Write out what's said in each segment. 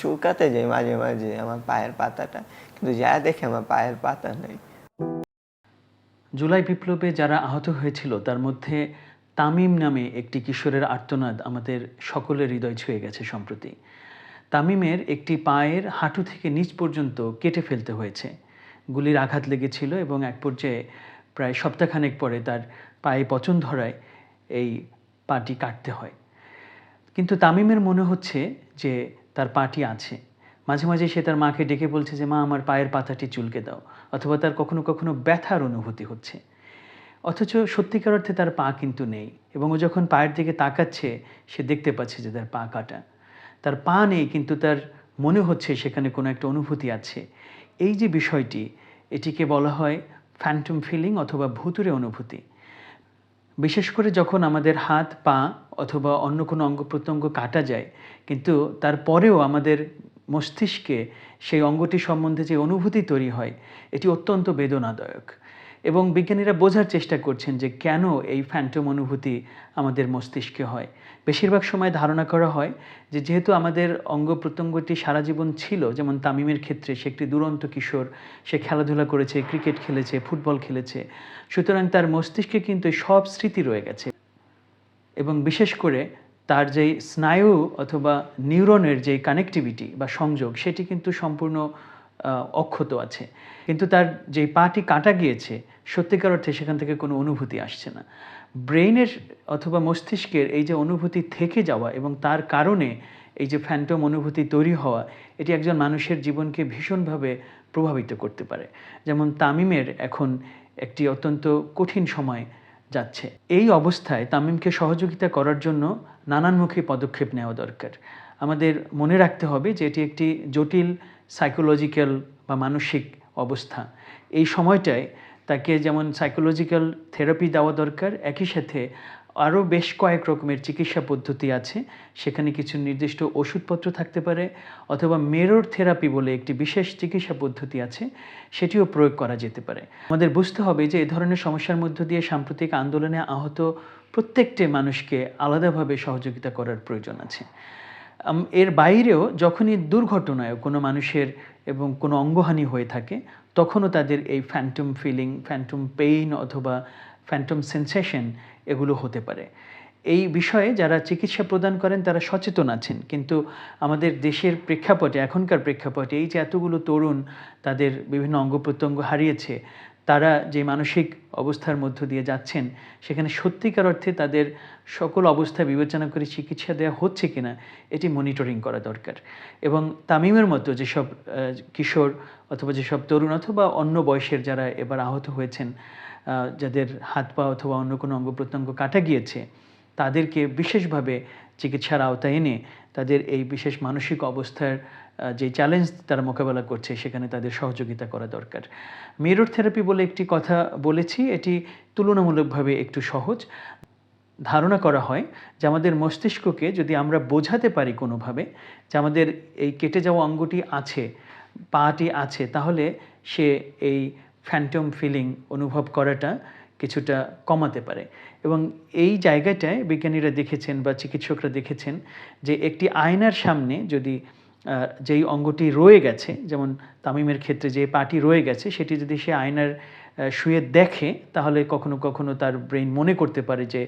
চুলকাতে যাই মাঝে মাঝে আমার পায়ের পাতাটা, কিন্তু যা দেখে আমার পায়ের পাতা নেই। জুলাই বিপ্লবে যারা আহত হয়েছিল, তার মধ্যে তামিম নামে একটি কিশোরের আর্তনাদ আমাদের সকলের হৃদয় ছুঁয়ে গেছে সম্প্রতি। তামিমের একটি পায়ের হাঁটু থেকে নিচ পর্যন্ত কেটে ফেলতে হয়েছে। গুলির আঘাত লেগেছিল এবং এক পর্যায়ে প্রায় সপ্তাহখানেক পরে তার পায়ে পচন ধরায় এই পাটি কাটতে হয়। কিন্তু তামিমের মনে হচ্ছে যে তার পাটি আছে। মাঝে মাঝে সে তার মাকে ডেকে বলছে যে, মা, আমার পায়ের পাতাটি চুলকে দাও। অথবা তার কখনো কখনো ব্যথার অনুভূতি হচ্ছে। অথচ সত্যিকার অর্থে তার পা কিন্তু নেই এবং ও যখন পায়ের দিকে তাকাচ্ছে, সে দেখতে পাচ্ছে যে তার পা কাটা। তার পা নেই, কিন্তু তার মনে হচ্ছে সেখানে কোনো একটা অনুভূতি আছে। এই যে বিষয়টি, এটিকে বলা হয় ফ্যান্টম ফিলিং অথবা ভুতুরে অনুভূতি। বিশেষ করে যখন আমাদের হাত, পা অথবা অন্য কোনো অঙ্গ প্রত্যঙ্গ কাটা যায়, কিন্তু তারপরেও আমাদের মস্তিষ্কে সেই অঙ্গটি সম্বন্ধে যে অনুভূতি তৈরি হয়, এটি অত্যন্ত বেদনাদায়ক। এবং বিজ্ঞানীরা বোঝার চেষ্টা করছেন যে কেন এই ফ্যান্টম অনুভূতি আমাদের মস্তিষ্কে হয়। বেশিরভাগ সময় ধারণা করা হয় যে যেহেতু আমাদের অঙ্গ প্রত্যঙ্গটি সারা জীবন ছিল, যেমন তামিমের ক্ষেত্রে সে একটি দুরন্ত কিশোর, সে খেলাধুলা করেছে, ক্রিকেট খেলেছে, ফুটবল খেলেছে, সুতরাং তার মস্তিষ্কে কিন্তু সব স্মৃতি রয়ে গেছে। এবং বিশেষ করে তার যেই স্নায়ু অথবা নিউরনের যে কানেক্টিভিটি বা সংযোগ, সেটি কিন্তু সম্পূর্ণ অক্ষত আছে। কিন্তু তার যে পাটি কাটা গিয়েছে, সত্যিকার অর্থে সেখান থেকে কোনো অনুভূতি আসছে না। ব্রেইনের অথবা মস্তিষ্কের এই যে অনুভূতি থেকে যাওয়া এবং তার কারণে এই যে ফ্যান্টম অনুভূতি তৈরি হওয়া, এটি একজন মানুষের জীবনকে ভীষণভাবে প্রভাবিত করতে পারে। যেমন তামিমের এখন একটি অত্যন্ত কঠিন সময় যাচ্ছে। এই অবস্থায় তামিমকে সহযোগিতা করার জন্য নানানমুখী পদক্ষেপ নেওয়া দরকার। আমাদের মনে রাখতে হবে যে এটি একটি জটিল সাইকোলজিক্যাল বা মানসিক অবস্থা। এই সময়টায় তাকে যেমন সাইকোলজিক্যাল থেরাপি দেওয়া দরকার, একই সাথে আরও বেশ কয়েক রকমের চিকিৎসা পদ্ধতি আছে। সেখানে কিছু নির্দিষ্ট ওষুধপত্র থাকতে পারে অথবা মেরোর থেরাপি বলে একটি বিশেষ চিকিৎসা পদ্ধতি আছে, সেটিও প্রয়োগ করা যেতে পারে। আমাদের বুঝতে হবে যে এ ধরনের সমস্যার মধ্য দিয়ে সাম্প্রতিক আন্দোলনে আহত প্রত্যেকটি মানুষকে আলাদাভাবে সহযোগিতা করার প্রয়োজন আছে। এর বাইরেও যখনই দুর্ঘটনায় কোনো মানুষের এবং কোনো অঙ্গহানি হয়ে থাকে, তখনও তাদের এই ফ্যান্টম ফিলিং ফ্যান্টম পেইন অথবা ফ্যান্টম সেন্সেশন এগুলো হতে পারে। এই বিষয়ে যারা চিকিৎসা প্রদান করেন, তারা সচেতন আছেন। কিন্তু আমাদের দেশের প্রেক্ষাপটে, এখনকার প্রেক্ষাপটে এই যে এতগুলো তরুণ তাদের বিভিন্ন অঙ্গ প্রত্যঙ্গ হারিয়েছে তারা যে মানসিক অবস্থার মধ্য দিয়ে যাচ্ছেন, সেখানে সত্যিকার অর্থে তাদের সকল অবস্থা বিবেচনা করে চিকিৎসা দেওয়া হচ্ছে কিনা, এটি মনিটরিং করা দরকার। এবং তামিমের মতো যেসব কিশোর অথবা যেসব তরুণ অথবা অন্য বয়সের যারা এবার আহত হয়েছেন যাদের হাত পা অথবা অন্য কোনো অঙ্গ প্রত্যঙ্গ কাটা গিয়েছে তাদেরকে বিশেষভাবে চিকিৎসার আওতায় এনে তাদের এই বিশেষ মানসিক অবস্থার যে চ্যালেঞ্জ তারা মোকাবেলা করছে, সেখানে তাদের সহযোগিতা করা দরকার। মিরর থেরাপি বলে একটি কথা বলেছি, এটি তুলনামূলকভাবে একটু সহজ। ধারণা করা হয় যে আমাদের মস্তিষ্ককে যদি আমরা বোঝাতে পারি কোনোভাবে যে আমাদের এই কেটে যাওয়া অঙ্গটি আছে, পাটি আছে, তাহলে সে এই ফ্যান্টম ফিলিং অনুভব করাটা কিছুটা কমাতে পারে। এবং এই জায়গাটায় বিজ্ঞানীরা দেখেছেন বা চিকিৎসকরা দেখেছেন যে একটি আয়নার সামনে যদি যেই অঙ্গটি রয়ে গেছে, যেমন তামিমের ক্ষেত্রে যে পাটি রয়ে গেছে, সেটি যদি সে আয়নার শুয়ে দেখে, তাহলে কখনো কখনো তার ব্রেন মনে করতে পারে যে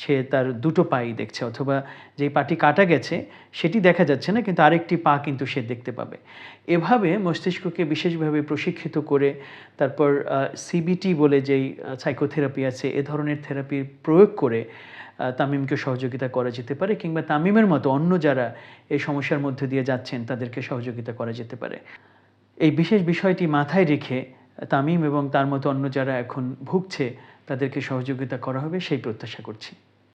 সে তার দুটো পাই দেখছে অথবা যেই পাটি কাটা গেছে সেটি দেখা যাচ্ছে না, কিন্তু আরেকটি পা কিন্তু সে দেখতে পাবে। এভাবে মস্তিষ্ককে বিশেষভাবে প্রশিক্ষিত করে, তারপর সিবিটি বলে যেই সাইকোথেরাপি আছে, এ ধরনের থেরাপির প্রয়োগ করে তামিমকে সহযোগিতা করা যেতে পারে কিংবা তামিমের মতো অন্য যারা এই সমস্যার মধ্যে দিয়ে যাচ্ছেন, তাদেরকে সহযোগিতা করা যেতে পারে। এই বিশেষ বিষয়টি মাথায় রেখে তামিম এবং তার মতো অন্য যারা এখন ভুগছে, তাদেরকে সহযোগিতা করা হবে, সেই প্রত্যাশা করছি।